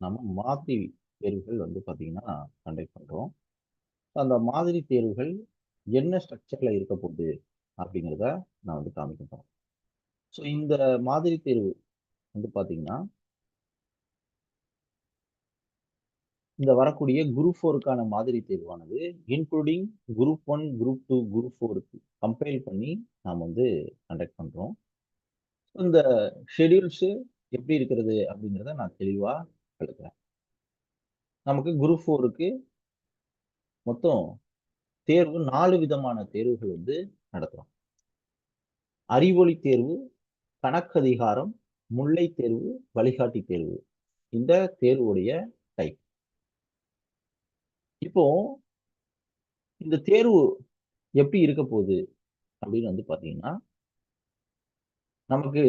நம்ம மாதிரி தேர்வுகள் வந்து பார்த்திங்கன்னா கண்டக்ட் பண்ணுறோம் அந்த மாதிரி தேர்வுகள் என்ன ஸ்ட்ரக்சரில் இருக்க போகுது அப்படிங்கிறத நான் வந்து காமிக்க போகிறேன் ஸோ இந்த மாதிரி தேர்வு வந்து பார்த்திங்கன்னா இந்த வரக்கூடிய குரூப் ஃபோருக்கான மாதிரி தேர்வானது including group one group two group ஃபோருக்கு கம்பைல் பண்ணி நாம் வந்து கண்டக்ட் பண்ணுறோம் இந்த ஷெடியூல்ஸு எப்படி இருக்கிறது அப்படிங்கிறத நான் தெளிவாக எழுதுறேன் நமக்கு குரூப் ஃபோருக்கு மொத்தம் தேர்வு நாலு விதமான தேர்வுகள் வந்து நடத்துகிறோம் அறிவொளி தேர்வு கணக்கதிகாரம் முல்லை தேர்வு வழிகாட்டி தேர்வு. இந்த தேர்வுடைய டைப் இப்போ இந்த தேர்வு எப்படி இருக்க போகுது அப்படின்னு வந்து பார்த்தீங்கன்னா நமக்கு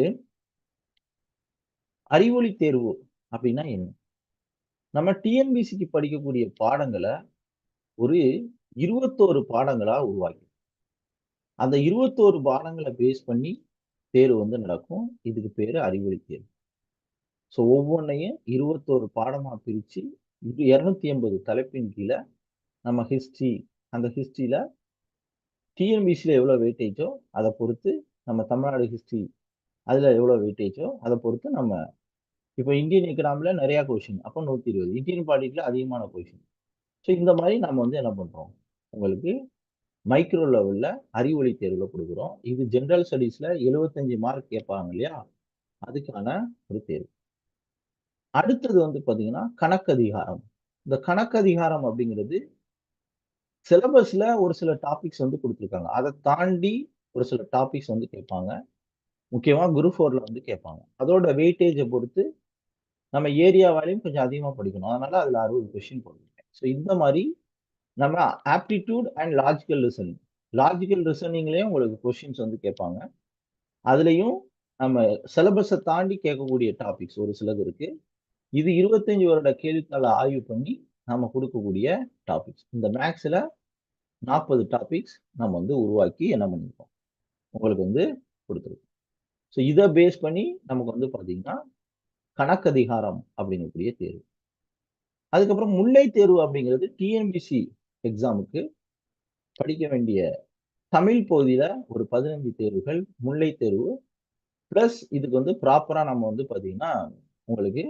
அறிவொளி தேர்வு அப்படின்னா என்ன? நம்ம டிஎன்பிசிக்கு படிக்கக்கூடிய பாடங்களை ஒரு இருபத்தோரு பாடங்களா உருவாக்கி அந்த இருபத்தோரு பாடங்களை பேஸ் பண்ணி தேர்வு வந்து நடக்கும். இதுக்கு பேர் அறிவொளி தேர்வு. ஸோ ஒவ்வொன்றையும் இருபத்தோரு பாடமாக பிரித்து இது இரநூத்தி எண்பது தலைப்பின் கீழே நம்ம ஹிஸ்ட்ரி அந்த ஹிஸ்ட்ரியில் டிஎன்பிசியில் எவ்வளோ வெயிட்டேஜோ அதை பொறுத்து நம்ம தமிழ்நாடு ஹிஸ்ட்ரி அதில் எவ்வளோ வெயிட்டேஜோ அதை பொறுத்து நம்ம இப்போ இந்தியன் எக்கனாமில நிறையா கொஷின் அப்போ நூற்றி இருபது. இந்தியன் பாலிட்டியில் அதிகமான கொஷின் ஸோ இந்த மாதிரி நம்ம வந்து என்ன பண்ணுறோம் உங்களுக்கு மைக்ரோ லெவலில் அறிவொளி தேர்வில் கொடுக்குறோம். இது ஜென்ரல் ஸ்டடீஸில் எழுபத்தஞ்சு மார்க் கேட்பாங்க இல்லையா? அதுக்கான ஒரு தேர்வு. அடுத்தது வந்து பார்த்தீங்கன்னா கணக்கதிகாரம். இந்த கணக்கதிகாரம் அப்படிங்கிறது சிலபஸில் ஒரு சில டாபிக்ஸ் வந்து கொடுத்துருக்காங்க. அதை தாண்டி ஒரு சில டாபிக்ஸ் வந்து கேட்பாங்க. முக்கியமாக குரூப் ஃபோரில் வந்து கேட்பாங்க. அதோட வெயிட்டேஜை பொறுத்து நம்ம ஏரியாவாலையும் கொஞ்சம் அதிகமாக படிக்கணும். அதனால அதில் அறுபது கொஷின் போட்டிருக்கேன். ஸோ இந்த மாதிரி நம்ம aptitude and logical reasoning logical ரிசனிங்லேயும் உங்களுக்கு கொஷின்ஸ் வந்து கேட்பாங்க. அதுலேயும் நம்ம சிலபஸை தாண்டி கேட்கக்கூடிய டாபிக்ஸ் ஒரு சிலது இருக்குது இது இருபத்தஞ்சி வருட கேள்வித்தாளை ஆய்வு பண்ணி நம்ம கொடுக்கக்கூடிய டாபிக்ஸ் இந்த மேக்ஸில் நாற்பது டாபிக்ஸ் நம்ம வந்து உருவாக்கி என்ன பண்ணியிருக்கோம் உங்களுக்கு வந்து கொடுத்துருக்கோம். ஸோ இதை பேஸ் பண்ணி நமக்கு வந்து பார்த்தீங்கன்னா கணக்கதிகாரம் அப்படிங்கக்கூடிய தேர்வு. அதுக்கப்புறம் முல்லை தேர்வு அப்படிங்கிறது டிஎன்பிசி எக்ஸாமுக்கு படிக்க வேண்டிய தமிழ் பகுதியில் ஒரு பதினஞ்சு தேர்வுகள் முல்லை தேர்வு ப்ளஸ் இதுக்கு வந்து ப்ராப்பராக நம்ம வந்து பார்த்தீங்கன்னா உங்களுக்கு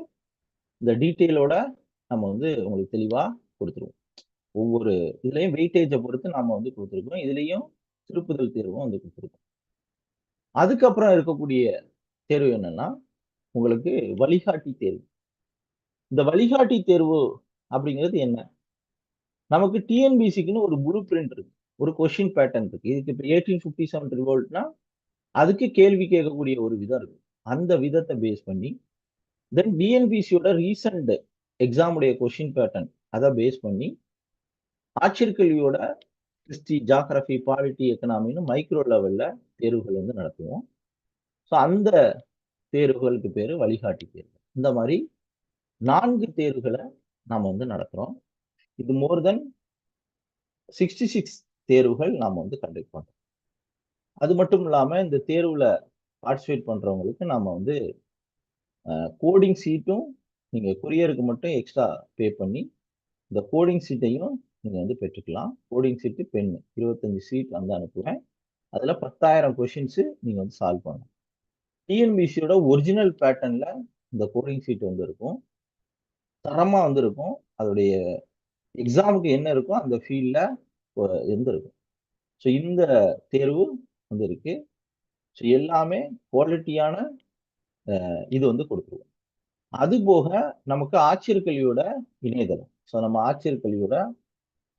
இந்த டீட்டெயிலோட நம்ம வந்து உங்களுக்கு தெளிவாக கொடுத்துருவோம். ஒவ்வொரு இதுலேயும் வெயிட்டேஜை பொறுத்து நம்ம வந்து கொடுத்துருக்கோம் இதுலேயும் திருப்புதல் தேர்வும் வந்து கொடுத்துருக்கோம். அதுக்கப்புறம் இருக்கக்கூடிய தேர்வு என்னன்னா உங்களுக்கு வழிகாட்டி தேர்வு. இந்த வழிகாட்டி தேர்வு அப்படிங்கிறது என்ன? நமக்கு டிஎன்பிசிக்குன்னு ஒரு ப்ளூ பிரிண்ட் இருக்கு. ஒரு கொஷின் பேட்டர்ன் இருக்கு. இதுக்கு இப்போ எயிட்டீன் ஃபிஃப்டி செவன் ரிவோல்ட்னா அதுக்கு கேள்வி கேட்கக்கூடிய ஒரு விதம் இருக்கு. அந்த விதத்தை பேஸ் பண்ணி தென் டிஎன்பிசியோட ரீசன்ட் எக்ஸாமுடைய கொஷின் பேட்டர்ன் அதை பேஸ் பண்ணி ஆட்சியர் ஹிஸ்ட்ரி ஜாகிரபி பாலிட்டி எக்கனாமின்னு மைக்ரோ லெவலில் தேர்வுகள் வந்து நடத்துவோம். ஸோ அந்த தேர்வுகளுக்கு பேர் வழிகாட்டி தேர்வு. இந்த மாதிரி நான்கு தேர்வுகளை நாம் வந்து நடத்துகிறோம் இது மோர் தென் சிக்ஸ்டி சிக்ஸ் தேர்வுகள் நாம் வந்து கண்டக்ட் பண்ணுறோம் அது மட்டும் இல்லாமல் இந்த தேர்வில் பார்ட்டிசிபேட் பண்ணுறவங்களுக்கு நாம் வந்து கோடிங் சீட்டும் நீங்கள் கொரியருக்கு மட்டும் எக்ஸ்ட்ரா பே பண்ணி இந்த கோடிங் சீட்டையும் நீங்கள் வந்து பெற்றுக்கலாம். கோடிங் சீட்டு பெண் இருபத்தஞ்சி சீட் வந்து அனுப்புவேன் அதில் பத்தாயிரம் கொஷின்ஸு நீங்கள் வந்து சால்வ் பண்ணலாம். டிஎன்பிசியோட ஒரிஜினல் பேட்டர்னில் இந்த கோடிங் சீட் வந்து இருக்கும். தரமாக வந்து இருக்கும். அதோடைய எக்ஸாமுக்கு என்ன இருக்கோ அந்த ஃபீல்டில் இருந்திருக்கும் ஸோ இந்த தேர்வு வந்து இருக்கு. ஸோ எல்லாமே குவாலிட்டியான இது வந்து கொடுத்துருவோம் அது போக நமக்கு ஆட்சியர் கல்வியோட இணையதளம். ஸோ நம்ம ஆட்சியர் கல்வியோட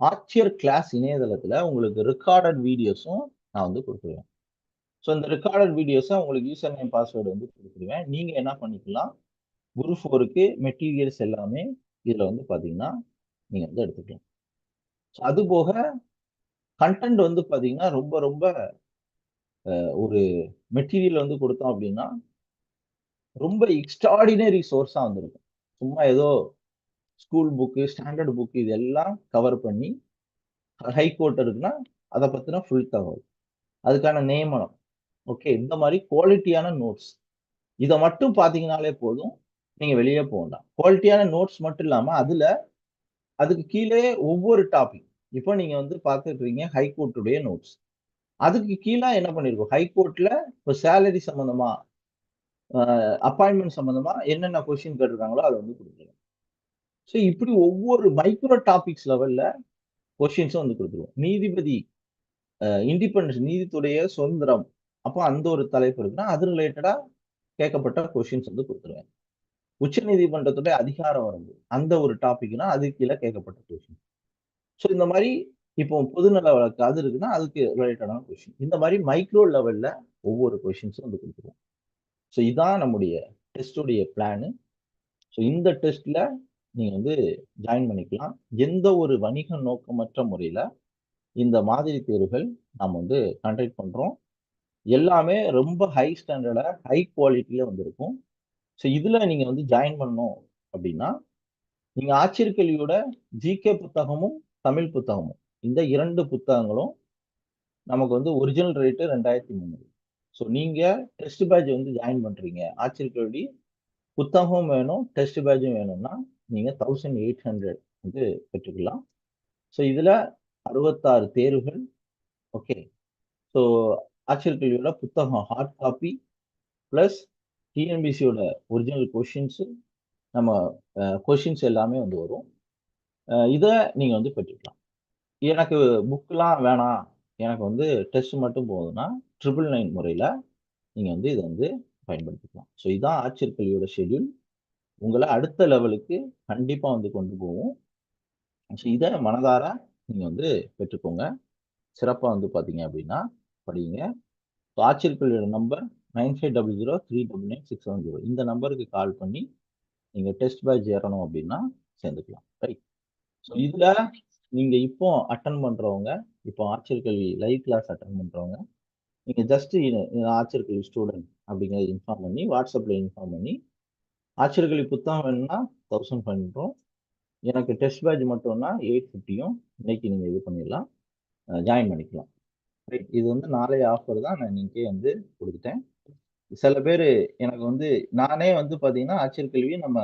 ஆட்சியர் கிளாஸ் இணையதளத்தில் உங்களுக்கு ரெக்கார்டட் வீடியோஸும் நான் வந்து கொடுத்துருவேன். ஸோ இந்த ரெக்கார்டட் வீடியோஸை உங்களுக்கு யூசர் நேம் பாஸ்வேர்டு வந்து கொடுத்துருவேன் நீங்கள் என்ன பண்ணிக்கலாம்? குரு ஃபோருக்கு மெட்டீரியல்ஸ் எல்லாமே இதில் வந்து பார்த்தீங்கன்னா நீங்கள் வந்து எடுத்துக்கலாம். ஸோ அது போக கண்டென்ட் வந்து பார்த்தீங்கன்னா ரொம்ப ரொம்ப ஒரு மெட்டீரியல் வந்து கொடுத்தோம் அப்படின்னா ரொம்ப எக்ஸ்ட்ராடினரி சோர்ஸாக வந்திருக்கும். சும்மா ஏதோ ஸ்கூல் புக்கு ஸ்டாண்டர்ட் புக்கு இதெல்லாம் கவர் பண்ணி ஹைகோர்ட் இருக்குன்னா அதை பற்றின ஃபுல் தகவல். அதுக்கான நியமனம் ஓகே இந்த மாதிரி குவாலிட்டியான நோட்ஸ் இதை மட்டும் பார்த்தீங்கனாலே போதும். நீங்கள் வெளியே போகலாம் குவாலிட்டியான நோட்ஸ் மட்டும் இல்லாமல் அதில் அதுக்கு கீழே ஒவ்வொரு டாபிக் இப்போ நீங்கள் வந்து பார்த்துட்டு ஹைகோர்ட்டுடைய நோட்ஸ் அதுக்கு கீழே என்ன பண்ணியிருக்கோம் ஹைகோர்ட்டில் இப்போ சேலரி சம்மந்தமாக அப்பாயின்மெண்ட் சம்மந்தமாக என்னென்ன கொஷின் கேட்டிருக்காங்களோ அதை வந்து கொடுத்துருவோம். ஸோ இப்படி ஒவ்வொரு மைக்ரோ டாபிக்ஸ் லெவலில் கொஷின்ஸும் வந்து கொடுத்துருவோம். நீதிபதி இண்டிபெண்டன்ஸ் நீதித்துடைய சுதந்திரம் அப்போ அந்த ஒரு தலைப்பு இருக்குன்னா அது ரிலேட்டடா கேட்கப்பட்ட கொஷின்ஸ் வந்து கொடுத்துருவேன். உச்ச நீதிமன்றத்துடைய அதிகார வரம்பு அந்த ஒரு டாபிக்னா அது கீழே கேட்கப்பட்ட கொஷின் ஸோ இந்த மாதிரி இப்போ பொதுநல வழக்கு அது இருக்குன்னா அதுக்கு ரிலேட்டடான கொஷின் இந்த மாதிரி மைக்ரோ லெவல்ல ஒவ்வொரு கொஷின்ஸும் வந்து கொடுத்துருவோம். ஸோ இதான் நம்முடைய டெஸ்டுடைய பிளானு ஸோ இந்த டெஸ்ட்ல நீங்கள் வந்து ஜாயின் பண்ணிக்கலாம். எந்த ஒரு வணிக நோக்கமற்ற முறையில் இந்த மாதிரி தேர்வுகள் நாம் வந்து கண்டக்ட் பண்ணுறோம் எல்லாமே ரொம்ப ஹை ஸ்டாண்டர்டாக ஹை குவாலிட்டியில் வந்திருக்கும். ஸோ இதில் நீங்கள் வந்து ஜாயின் பண்ணணும் அப்படின்னா நீங்கள் ஆச்சரியக்கல்வியோட ஜிகே புத்தகமும் தமிழ் புத்தகமும் இந்த இரண்டு புத்தகங்களும் நமக்கு வந்து ஒரிஜினல் ரேட்டு ரெண்டாயிரத்தி முந்நூறு. ஸோ நீங்கள் டெஸ்ட் பேட்ச் வந்து ஜாயின் பண்ணுறீங்க ஆச்சரியக்கல்வி புத்தகம் வேணும் டெஸ்ட் பேட்சும் வேணும்னா நீங்கள் தௌசண்ட் எயிட் ஹண்ட்ரட் வந்து பெற்றுக்கலாம். ஸோ இதில் அறுபத்தாறு தேர்வுகள். ஓகே ஸோ ஆச்சரியக்கல்வியோட புத்தகம் ஹார்ட் காப்பி ப்ளஸ் டிஎன்பிசியோட ஒரிஜினல் கொஷின்ஸு நம்ம கொஷின்ஸ் எல்லாமே வந்து வரும். இதை நீங்கள் வந்து பெற்றுக்கலாம். எனக்கு புக்கெலாம் வேணாம். எனக்கு வந்து டெஸ்ட் மட்டும் போதுன்னா ட்ரிபிள் நைன் முறையில் நீங்கள் வந்து இதை வந்து பயன்படுத்திக்கலாம். ஸோ இதுதான் ஆச்சரியக்கல்வியோட ஷெடியூல் உங்களை அடுத்த லெவலுக்கு கண்டிப்பாக வந்து கொண்டு போவோம் ஸோ இதை மனதார நீங்கள் வந்து பெற்றுக்கோங்க. சிறப்பாக வந்து பார்த்தீங்க அப்படின்னா படிங்க. So ஆட்சியர்களோட number nine five double zero three double nine six seven zero இந்த நம்பருக்கு கால் பண்ணி நீங்கள் டெஸ்ட் பேட்ச் ஏறணும் அப்படின்னா சேர்ந்துக்கலாம். ரைட் ஸோ இதில் நீங்கள் இப்போ அட்டன் பண்ணுறவங்க இப்போ ஆச்சரியக்கல்வி லைவ் கிளாஸ் அட்டன் பண்ணுறவங்க நீங்கள் ஜஸ்ட் ஆச்சரியக்கல்வி ஸ்டூடெண்ட் அப்படிங்கிறத இன்ஃபார்ம் பண்ணி வாட்ஸ்அப்பில் இன்ஃபார்ம் பண்ணி ஆச்சரியக்கல்வி புத்தகம் வேணும்னா தௌசண்ட் பண்ணுறோம் எனக்கு டெஸ்ட் பேட்ச் மட்டும்னா எயிட் ஃபிஃப்டியும் இன்னைக்கு நீங்கள் இது பண்ணிடலாம். ஜாயின் பண்ணிக்கலாம். இது வந்து நாளைய ஆஃபர் தான் நான் இன்னைக்கே வந்து கொடுத்துட்டேன். சில பேர் எனக்கு வந்து நானே வந்து பார்த்தீங்கன்னா ஆச்சரியக்கல்வி நம்ம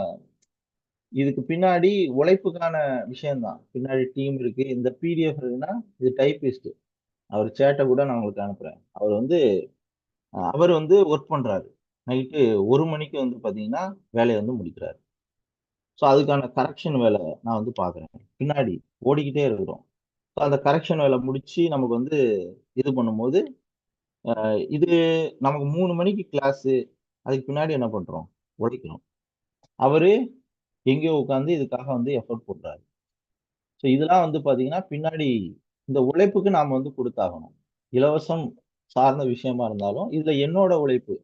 இதுக்கு பின்னாடி உழைப்புக்கான விஷயம்தான். பின்னாடி டீம் இருக்கு. இந்த பிடிஎஃப் இருக்குன்னா இது டைப்பிஸ்ட் அவர் சேட்டை கூட நான் உங்களுக்கு அனுப்புறேன். அவர் வந்து அவர் வந்து ஒர்க் பண்றாரு. நைட்டு ஒரு மணிக்கு வந்து பார்த்தீங்கன்னா வேலையை வந்து முடிக்கிறாரு. ஸோ அதுக்கான கரெக்ஷன் வேலை நான் வந்து பார்க்குறேன். பின்னாடி ஓடிக்கிட்டே இருக்கிறோம். அந்த கரெக்ஷன் வேலை முடிச்சு நமக்கு வந்து இது பண்ணும்போது இது நமக்கு மூணு மணிக்கு கிளாஸு அதுக்கு பின்னாடி என்ன பண்ணுறோம் உழைக்கிறோம். அவரு எங்கேயோ உட்காந்து இதுக்காக வந்து எஃபர்ட் போடுறாரு. ஸோ இதெல்லாம் வந்து பார்த்தீங்கன்னா பின்னாடி இந்த உழைப்புக்கு நாம் வந்து கொடுத்தாகணும். இலவசம் சார்ந்த விஷயமா இருந்தாலும் இதில் என்னோட உழைப்பு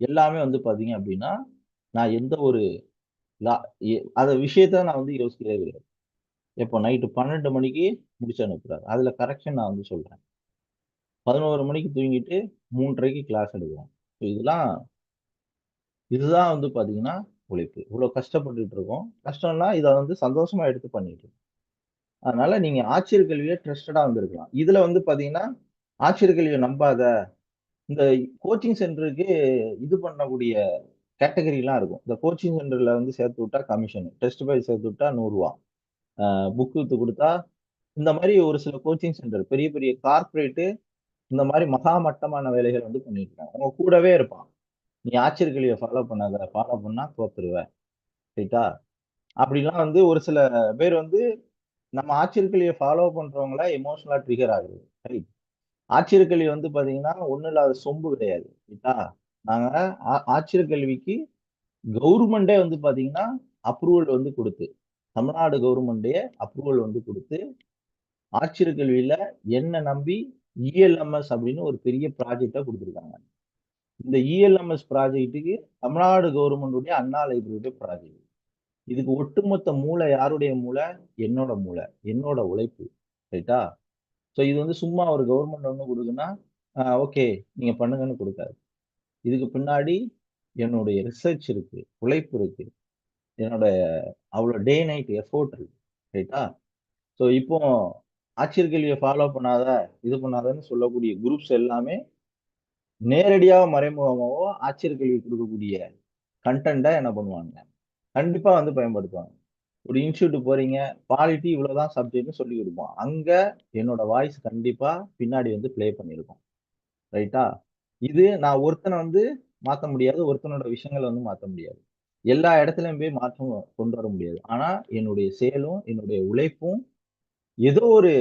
எல்லாமே வந்து பார்த்தீங்க அப்படின்னா நான் எந்த ஒரு அந்த விஷயத்த நான் வந்து யோசிக்கவே கிடையாது இப்போ நைட்டு பன்னெண்டு மணிக்கு முடிச்சு அனுப்புறாரு. அதில் கரெக்ஷன் நான் வந்து சொல்கிறேன் பதினோரு மணிக்கு தூங்கிட்டு மூன்றரைக்கு கிளாஸ் எடுக்கிறோம். ஸோ இதெல்லாம் இதுதான் வந்து பார்த்தீங்கன்னா உழைப்பு. இவ்வளோ கஷ்டப்பட்டுட்டு இருக்கோம். கஷ்டம்னா இதை வந்து சந்தோஷமா எடுத்து பண்ணிட்டு இருக்கோம். அதனால நீங்க ஆச்சரிய கல்வியை ட்ரஸ்டடா வந்திருக்கலாம். இதுல வந்து பாத்தீங்கன்னா ஆச்சரிய கல்வியை நம்பாத இந்த கோச்சிங் சென்டருக்கு இது பண்ணக்கூடிய கேட்டகரிலாம் இருக்கும். இந்த கோச்சிங் சென்டர்ல வந்து சேர்த்து விட்டா கமிஷன் டெஸ்ட் பை சேர்த்து விட்டா நூறுரூவா புக் வித்து கொடுத்தா இந்த மாதிரி ஒரு சில கோச்சிங் சென்டர் பெரிய பெரிய கார்பரேட்டு இந்த மாதிரி மகா மட்டமான வேலைகள் வந்து பண்ணிட்டு இருக்காங்க. அவங்க கூடவே இருப்பான். நீ ஆச்சரியக்கல்வியை ஃபாலோ பண்ணாத ஃபாலோ பண்ணா தோத்துருவ. ரைட்டா அப்படிலாம் வந்து ஒரு சில பேர் வந்து நம்ம ஆச்சரியக்கல்வியை ஃபாலோ பண்றவங்கள எமோஷனலா ட்ரிகர் ஆகுது. ரைட் ஆச்சரியக்கல்வி வந்து பாத்தீங்கன்னா ஒன்றும் இல்லாத சொம்பு கிடையாது. ரைட்டா நாங்க ஆச்சரியக்கல்விக்கு கவர்மெண்டே வந்து பாத்தீங்கன்னா அப்ரூவல் வந்து கொடுத்து தமிழ்நாடு கவர்மெண்டே அப்ரூவல் வந்து கொடுத்து ஆட்சியர் கல்வியில என்ன நம்பி இஎல்எம்எஸ் அப்படின்னு ஒரு பெரிய ப்ராஜெக்டா கொடுத்துருக்காங்க. இந்த இஎல்எம்எஸ் ப்ராஜெக்ட்டுக்கு தமிழ்நாடு கவர்மெண்டுடைய அண்ணா லைப்ரரியுடைய ப்ராஜெக்ட் இதுக்கு ஒட்டுமொத்த மூளை யாருடைய மூளை? என்னோட மூளை என்னோட உழைப்பு ரைட்டா ஸோ இது வந்து சும்மா ஒரு கவர்மெண்ட் ஒன்று கொடுக்குன்னா ஓகே நீங்க பண்ணுங்கன்னு கொடுக்காது. இதுக்கு பின்னாடி என்னுடைய ரிசர்ச் இருக்கு உழைப்பு இருக்கு. என்னோட அவ்வளோ டே நைட் எஃபோர்ட் இருக்கு ரைட்டா ஸோ இப்போ ஆச்சரியக்கல்வியை ஃபாலோ பண்ணாத இது பண்ணாதன்னு சொல்லக்கூடிய குரூப்ஸ் எல்லாமே நேரடியாக மறைமுகமாகவோ ஆச்சரியக்கல்வி கொடுக்கக்கூடிய கண்டென்ட்டை என்ன பண்ணுவாங்க கண்டிப்பாக வந்து பயன்படுத்துவாங்க. ஒரு இன்ஸ்டியூட் போறீங்க, பாலிட்டி இவ்வளோதான் சப்ஜெக்ட்னு சொல்லி கொடுப்போம் அங்கே என்னோட வாய்ஸ் கண்டிப்பாக பின்னாடி வந்து ப்ளே பண்ணியிருக்கோம் ரைட்டா? இது நான் ஒருத்தனை வந்து மாற்ற முடியாது. ஒருத்தனோட விஷயங்களை வந்து மாற்ற முடியாது. எல்லா இடத்துலயும் போய் மாற்றம் கொண்டு வர முடியாது. ஆனா, என்னுடைய செயலும், என்னுடைய உழைப்பும் ஏதோ ஒரு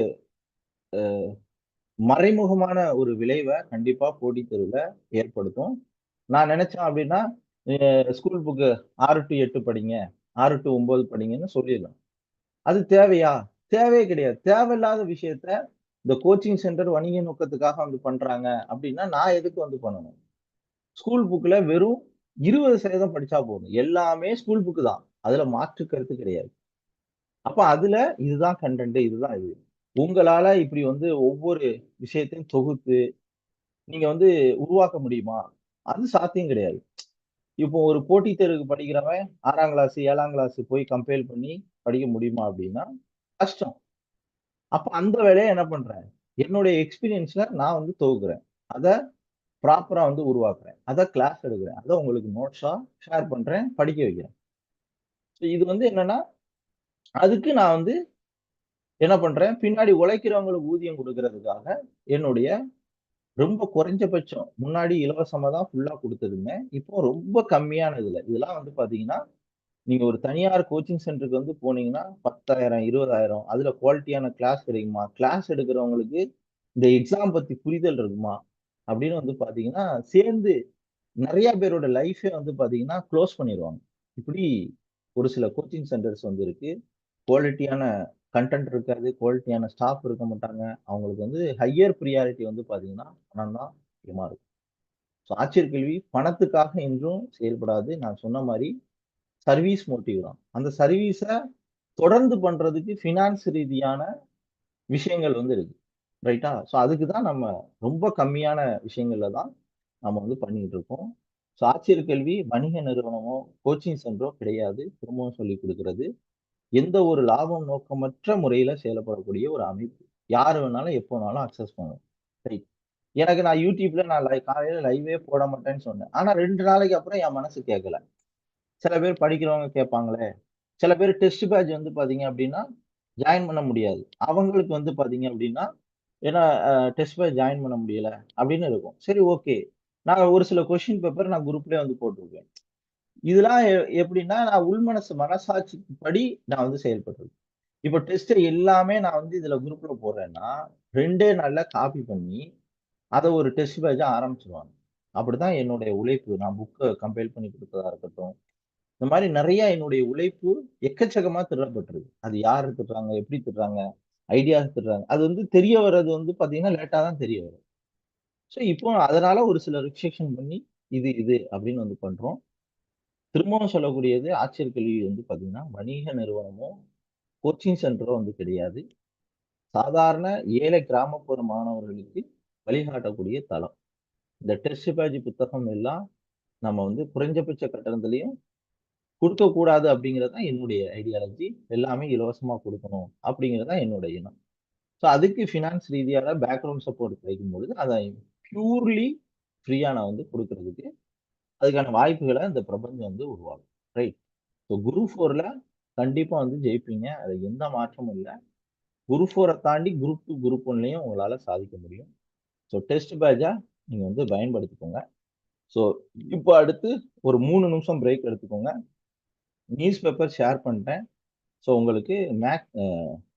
மறைமுகமான ஒரு விளைவை கண்டிப்பா போட்டி தெருவில் ஏற்படுத்தும். நான் நினைச்சேன் அப்படின்னா ஸ்கூல் புக்கு ஆறு டு எட்டு படிங்க. ஆறு டு ஒன்பது படிங்கன்னு சொல்லிடலாம். அது தேவையா? தேவையே கிடையாது. தேவையில்லாத விஷயத்த இந்த கோச்சிங் சென்டர் வணிக நோக்கத்துக்காக வந்து பண்றாங்க அப்படின்னா நான் எதுக்கு வந்து பண்ணணும்? ஸ்கூல் புக்கில் வெறும் 20% படிச்சா போதும். எல்லாமே ஸ்கூல் புக்கு தான். அதுல மாற்று கருத்து கிடையாது. அப்ப அதுல இதுதான் கண்டென்ட் இதுதான் இது. உங்களால இப்படி வந்து ஒவ்வொரு விஷயத்தையும் தொகுத்து, நீங்க வந்து உருவாக்க முடியுமா? அது சாத்தியம் கிடையாது. இப்போ ஒரு போட்டித் தேர்வுக்கு படிக்கிறவன் ஆறாம் கிளாஸ், ஏழாம் கிளாஸ் போய் கம்பேர் பண்ணி படிக்க முடியுமா அப்படின்னா கஷ்டம். அப்ப அந்த வேலையை என்ன பண்றேன்? என்னுடைய எக்ஸ்பீரியன்ஸ்ல நான் வந்து தொகுக்கிறேன். அதை ப்ராப்பரா வந்து உருவாக்குறேன். அதை கிளாஸ் எடுக்கிறேன். அதை உங்களுக்கு நோட்ஸா ஷேர் பண்றேன். படிக்க வைக்கிறேன். இது வந்து என்னன்னா, அதுக்கு நான் வந்து என்ன பண்றேன், பின்னாடி உழைக்கிறவங்களுக்கு ஊதியம் கொடுக்கறதுக்காக என்னுடைய ரொம்ப குறைஞ்சபட்சம் முன்னாடி இலவசமாக தான் ஃபுல்லாக கொடுத்ததுங்க இப்போ ரொம்ப கம்மியான இதில் இதெல்லாம் வந்து பார்த்தீங்கன்னா நீங்கள் ஒரு தனியார் கோச்சிங் சென்டருக்கு வந்து போனீங்கன்னா பத்தாயிரம் இருபதாயிரம் அதில் குவாலிட்டியான கிளாஸ் கிடைக்குமா? கிளாஸ் எடுக்கிறவங்களுக்கு இந்த எக்ஸாம் பற்றி புரிதல் இருக்குமா? அப்படின்னு வந்து பாத்தீங்கன்னா, சேர்ந்து நிறைய பேரோட லைஃபே வந்து பாத்தீங்கன்னா, குளோஸ் பண்ணிடுவாங்க இப்படி ஒரு சில கோச்சிங் சென்டர்ஸ் வந்து இருக்கு. குவாலிட்டியான கன்டென்ட் இருக்காது. குவாலிட்டியான ஸ்டாஃப் இருக்க மாட்டாங்க. அவங்களுக்கு வந்து ஹையர் ப்ரியாரிட்டி வந்து பாத்தீங்கன்னா, பணம் தான் முக்கியமா இருக்கும். ஸோ ஆட்சியர் கேள்வி பணத்துக்காக என்றும் செயல்படாது. நான் சொன்ன மாதிரி சர்வீஸ் மோட்டிவ் தான். அந்த சர்வீஸை தொடர்ந்து பண்றதுக்கு ஃபினான்ஸ் ரீதியான விஷயங்கள் வந்து இருக்கு. ரைட்டா? ஸோ அதுக்கு தான் நம்ம ரொம்ப கம்மியான விஷயங்கள்ல தான் நம்ம வந்து பண்ணிட்டு இருக்கோம். ஸோ ஆட்சியர் கல்வி வணிக நிறுவனமோ, கோச்சிங் சென்டரோ கிடையாது. திரும்பவும் சொல்லிக் கொடுக்கறது எந்த ஒரு லாபம் நோக்கமற்ற முறையில செயல்படக்கூடிய ஒரு அமைப்பு. யார் வேணாலும் எப்போ வேணாலும் அக்சஸ் பண்ணும் ரைட். எனக்கு நான் யூடியூப்ல நான் லை காலையில லைவே போட மாட்டேன்னு சொன்னேன். ஆனா ரெண்டு நாளைக்கு அப்புறம் என் மனசு கேட்கல. சில பேர் படிக்கிறவங்க கேட்பாங்களே! சில பேர் டெஸ்ட் பேட்ச் வந்து பார்த்தீங்க அப்படின்னா ஜாயின் பண்ண முடியாது. அவங்களுக்கு வந்து பார்த்தீங்க அப்படின்னா ஏன்னா டெஸ்ட் பேர் ஜாயின் பண்ண முடியல அப்படின்னு இருக்கும். சரி ஓகே. நான் ஒரு சில கொஷின் பேப்பர் நான் குரூப்லேயே வந்து போட்டிருக்கேன் இதெல்லாம் எ நான் உள்மனசு மனசாட்சி படி நான் வந்து செயல்படுறது. இப்போ டெஸ்ட்டை எல்லாமே நான் வந்து இதில் குரூப்பில் போடுறேன்னா, ரெண்டே நாளில் காப்பி பண்ணி, அதை ஒரு டெஸ்ட் பேஜை ஆரம்பிச்சிருவாங்க அப்படி அப்படிதான் என்னுடைய உழைப்பு. நான் புக்கை கம்பைல் பண்ணி குடுத்ததா இருக்கட்டும். இந்த மாதிரி நிறையா என்னுடைய உழைப்பு எக்கச்சக்கமா திருடப்பட்டிருக்கு. அது யார் திட்டுறாங்க எப்படி திட்டுறாங்க ஐடியாஸ் திருடுறாங்க. அது வந்து தெரிய வர்றது வந்து பார்த்தீங்கன்னா, லேட்டாக தான் தெரிய வரும். ஸோ இப்போ அதனால ஒரு சில ரிஸ்ட்ரிக்ஷன் பண்ணி, இது இது அப்படின்னு வந்து பண்ணுறோம் திரும்பவும் சொல்லக்கூடியது ஆட்சியர் கல்வி வந்து பார்த்தீங்கன்னா, வணிக நிறுவனமோ, கோச்சிங் சென்டரோ வந்து கிடையாது. சாதாரண ஏழை கிராமப்புற மாணவர்களுக்கு வழிகாட்டக்கூடிய தளம். இந்த டெஸ்ட் பேஜ் புத்தகம் எல்லாம் நம்ம வந்து குறைஞ்சபட்ச கட்டணத்துலேயும் குடுக்கக்கூடாது அப்படிங்கிறது தான் என்னுடைய ஐடியாலஜி. எல்லாமே இலவசமா கொடுக்கணும் அப்படிங்கிறது தான் என்னோட எண்ணம். ஸோ அதுக்கு ஃபினான்ஸ் ரீதியான பேக்ரவுண்ட் சப்போர்ட் கிடைக்கும் பொழுது அதை பியூர்லி ஃப்ரீயாக நான் வந்து கொடுக்கறதுக்கு அதுக்கான வாய்ப்புகளை இந்த பிரபஞ்சம் வந்து உருவாகும் ரைட். ஸோ குரு ஃபோரில் கண்டிப்பாக வந்து ஜெயிப்பீங்க. அது எந்த மாற்றமும் இல்லை குரு ஃபோரை தாண்டி குரூப் டூ குரூப் ஒன்லையும் உங்களால் சாதிக்க முடியும். ஸோ டெஸ்ட் பேட்சாக நீங்கள் வந்து பயன்படுத்திக்கோங்க. ஸோ இப்போ அடுத்து ஒரு மூணு நிமிஷம் பிரேக் எடுத்துக்கோங்க. நியூஸ் பேப்பர் ஷேர் பண்ணிட்டேன். ஸோ உங்களுக்கு மேக்